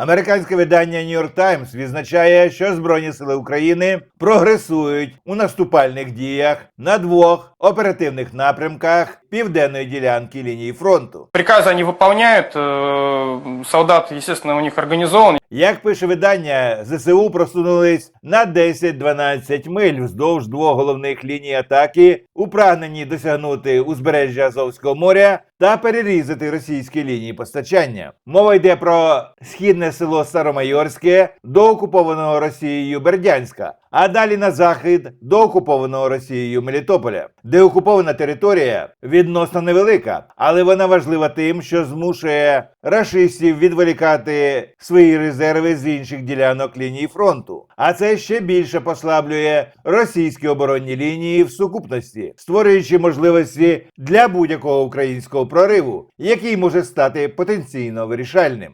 Американське видання New York Times відзначає, що Збройні сили України прогресують у наступальних діях на двох оперативних напрямках південної ділянки лінії фронту. Приказы они выполняют, э, солдат, естественно, у них организован. Як пише видання, ЗСУ просунулись на 10-12 миль вздовж двох головних ліній атаки, у прагненні досягнути узбережжя Азовського моря та перерізати російські лінії постачання. Мова йде про східне село Старомайорське до окупованого Росією Бердянська, а далі на захід до окупованого Росією Мелітополя, де окупована територія відносно невелика, але вона важлива тим, що змушує рашистів відволікати свої резерви з інших ділянок лінії фронту. А це ще більше послаблює російські оборонні лінії в сукупності, створюючи можливості для будь-якого українського прориву, який може стати потенційно вирішальним.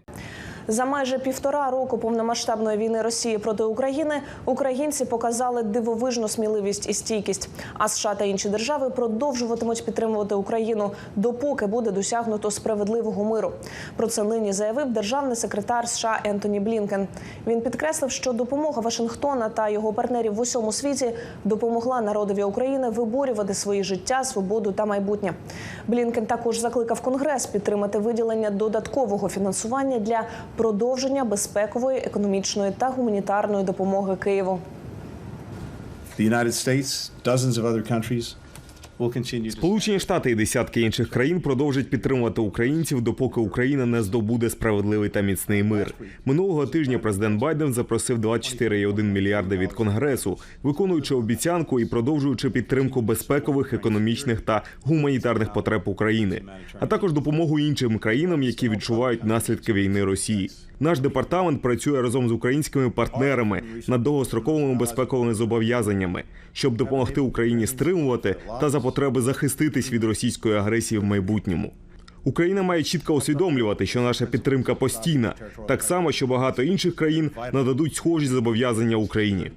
За майже півтора року повномасштабної війни Росії проти України українці показали дивовижну сміливість і стійкість. А США та інші держави продовжуватимуть підтримувати Україну, допоки буде досягнуто справедливого миру. Про це нині заявив державний секретар США Ентоні Блінкен. Він підкреслив, що допомога Вашингтона та його партнерів в усьому світі допомогла народові України виборювати свої життя, свободу та майбутнє. Блінкен також закликав Конгрес підтримати виділення додаткового фінансування для продовження безпекової, економічної та гуманітарної допомоги Києву. The United States, dozens of other countries Сполучені Штати і десятки інших країн продовжать підтримувати українців, допоки Україна не здобуде справедливий та міцний мир. Минулого тижня президент Байден запросив 24,1 мільярда від конгресу, виконуючи обіцянку і продовжуючи підтримку безпекових, економічних та гуманітарних потреб України, а також допомогу іншим країнам, які відчувають наслідки війни Росії. Наш департамент працює разом з українськими партнерами над довгостроковими безпековими зобов'язаннями, щоб допомогти Україні стримувати та за потреби захиститись від російської агресії в майбутньому. Україна має чітко усвідомлювати, що наша підтримка постійна, так само, що багато інших країн нададуть схожі зобов'язання Україні.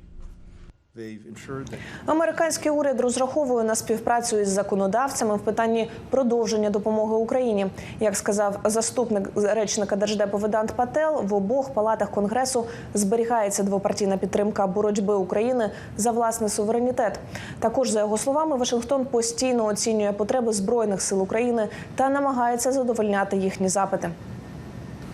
Американський уряд розраховує на співпрацю із законодавцями в питанні продовження допомоги Україні. Як сказав заступник речника держдепу Ведант Пател, в обох палатах конгресу зберігається двопартійна підтримка боротьби України за власний суверенітет. Також за його словами, Вашингтон постійно оцінює потреби збройних сил України та намагається задовольняти їхні запити.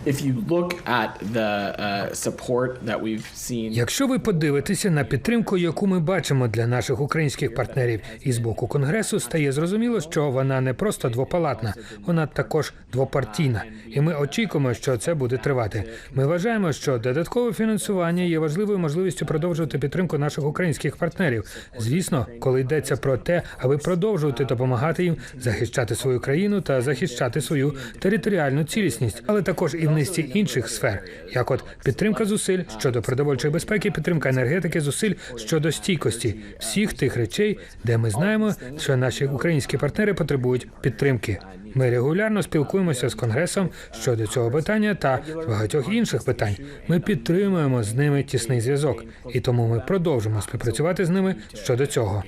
If you look at the uh, support that we've seen Якщо ви подивитеся на підтримку, яку ми бачимо для наших українських партнерів із боку конгресу, стає зрозуміло, що вона не просто двопалатна, вона також двопартійна. І ми очікуємо, що це буде тривати. Ми вважаємо, що додаткове фінансування є важливою можливістю продовжувати підтримку наших українських партнерів. Звісно, коли йдеться про те, аби продовжувати допомагати їм захищати свою країну та захищати свою територіальну цілісність, але також і в низці інших сфер, як от підтримка зусиль щодо продовольчої безпеки, підтримка енергетики, зусиль щодо стійкості, всіх тих речей, де ми знаємо, що наші українські партнери потребують підтримки. Ми регулярно спілкуємося з конгресом щодо цього питання та багатьох інших питань. Ми підтримуємо з ними тісний зв'язок, і тому ми продовжимо співпрацювати з ними щодо цього.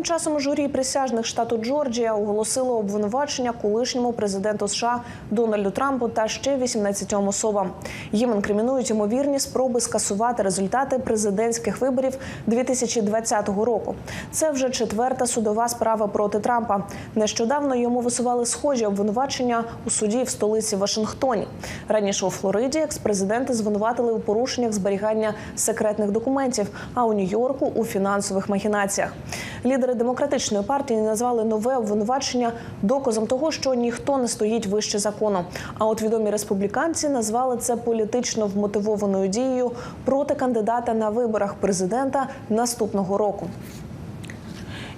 Тим часом журі присяжних штату Джорджія оголосило обвинувачення колишньому президенту США Дональду Трампу та ще 18 особам. Їм інкримінують ймовірні спроби скасувати результати президентських виборів 2020 року. Це вже четверта судова справа проти Трампа. Нещодавно йому висували схожі обвинувачення у суді в столиці Вашингтоні. Раніше у Флориді експрезиденти звинуватили у порушеннях зберігання секретних документів, а у Нью-Йорку у фінансових махінаціях. Лідери демократичної партії назвали нове обвинувачення доказом того, що ніхто не стоїть вище закону. А от відомі республіканці назвали це політично вмотивованою дією проти кандидата на виборах президента наступного року.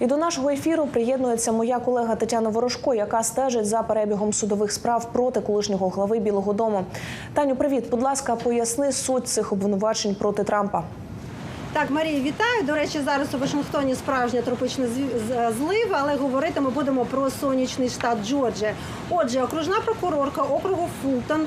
І до нашого ефіру приєднується моя колега Тетяна Ворожко, яка стежить за перебігом судових справ проти колишнього глави Білого Дому. Таню, привіт, будь ласка, поясни суть цих обвинувачень проти Трампа. Так, Марія, вітаю. До речі, зараз у Вашингтоні справжня тропічна злива, але говорити ми будемо про сонячний штат Джорджія. Отже, окружна прокурорка округу Фултон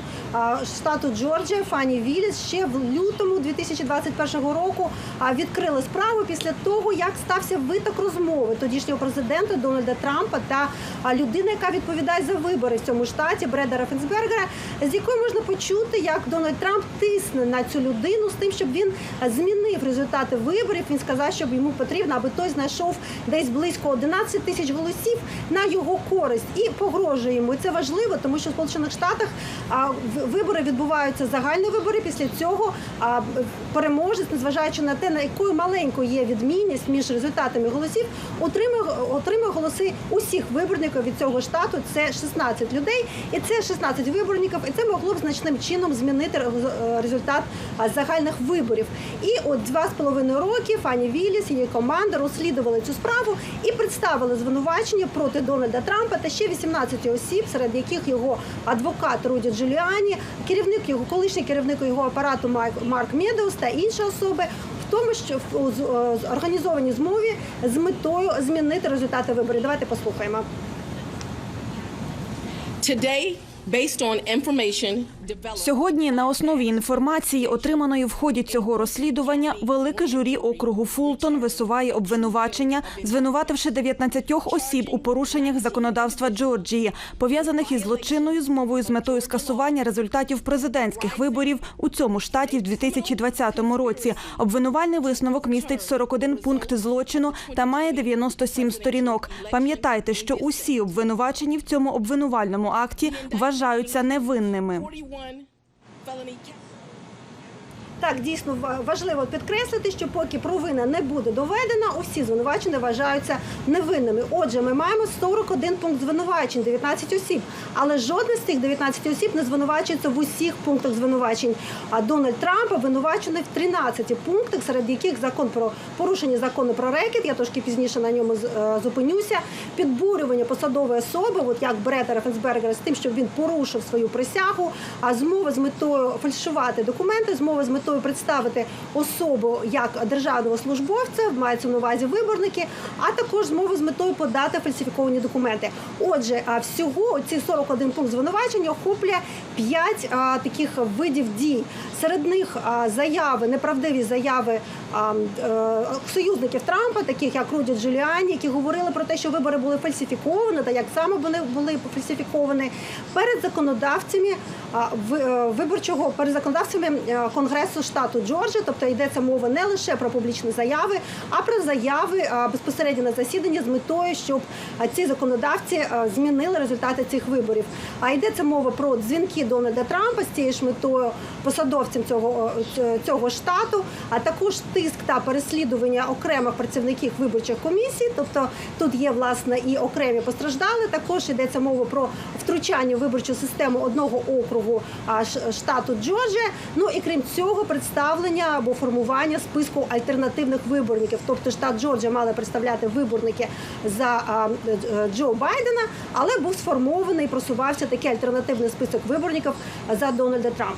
штату Джорджія Фані Віліс ще в лютому 2021 року відкрили справу після того, як стався виток розмови тодішнього президента Дональда Трампа та людини, яка відповідає за вибори в цьому штаті Бреда Рафенсбергера, з якою можна почути, як Дональд Трамп тисне на цю людину з тим, щоб він змінив результати виборів. Він сказав, що йому потрібно, аби той знайшов десь близько 11 тисяч голосів на його користь і погрожує йому. І це важливо, тому що в Сполучених Штатах вибори відбуваються загальні вибори. Після цього переможець, незважаючи на те, на якою маленькою є відмінність між результатами голосів, отримує, отримує голоси усіх виборників від цього штату. Це 16 людей, і це 16 виборників, і це могло б значним чином змінити результат загальних виборів. І от два з половиною роки Фані Віліс її команда розслідували цю справу і представили звинувачення проти Дональда Трампа та ще 18 осіб, серед яких його адвокат Руді Джуліані, керівник його, колишній керівник його апарату Майк Марк Медоус та інші особи. В тому, що в е, організованій змові з метою змінити результати виборів. Давайте послухаємо. Today, based on information Сьогодні на основі інформації, отриманої в ході цього розслідування, велике журі округу Фултон висуває обвинувачення, звинувативши 19 осіб у порушеннях законодавства Джорджії, пов'язаних із злочинною змовою з метою скасування результатів президентських виборів у цьому штаті в 2020 році. Обвинувальний висновок містить 41 пункт злочину та має 97 сторінок. Пам'ятайте, що усі обвинувачені в цьому обвинувальному акті вважаються невинними. one felony. Так, дійсно важливо підкреслити, що поки провина не буде доведена, усі звинувачені вважаються невинними. Отже, ми маємо 41 пункт звинувачень, 19 осіб. Але жодне з цих 19 осіб не звинувачується в усіх пунктах звинувачень. А Дональд Трамп обвинувачений в 13 пунктах, серед яких закон про порушення закону про рекет, я трошки пізніше на ньому е, зупинюся, підбурювання посадової особи, от як Брета Рафенсбергера, з тим, щоб він порушив свою присягу, а змова з метою фальшувати документи, змова з метою представити особу як державного службовця, мається на увазі виборники, а також змова з метою подати фальсифіковані документи. Отже, всього ці 41 пункт звинувачення охоплює 5 а, таких видів дій. Серед них заяви, неправдиві заяви е, союзників Трампа, таких як Руді Джуліані, які говорили про те, що вибори були фальсифіковані, та як саме вони були фальсифіковані перед законодавцями е, виборчого перед законодавцями е, Конгресу штату Джорджія. Тобто йдеться мова не лише про публічні заяви, а про заяви безпосередньо на засіданні з метою, щоб ці законодавці змінили результати цих виборів. А йдеться мова про дзвінки Дональда Трампа з цією ж метою посадовцям цього, цього штату, а також тиск та переслідування окремих працівників виборчих комісій. Тобто тут є власне і окремі постраждали. Також йдеться мова про втручання в виборчу систему одного округу штату Джорджія. Ну і крім цього, представлення або формування списку альтернативних виборників. Тобто штат Джорджія мали представляти виборники за Джо Байдена, але був сформований і просувався такий альтернативний список виборників за Дональда Трампа.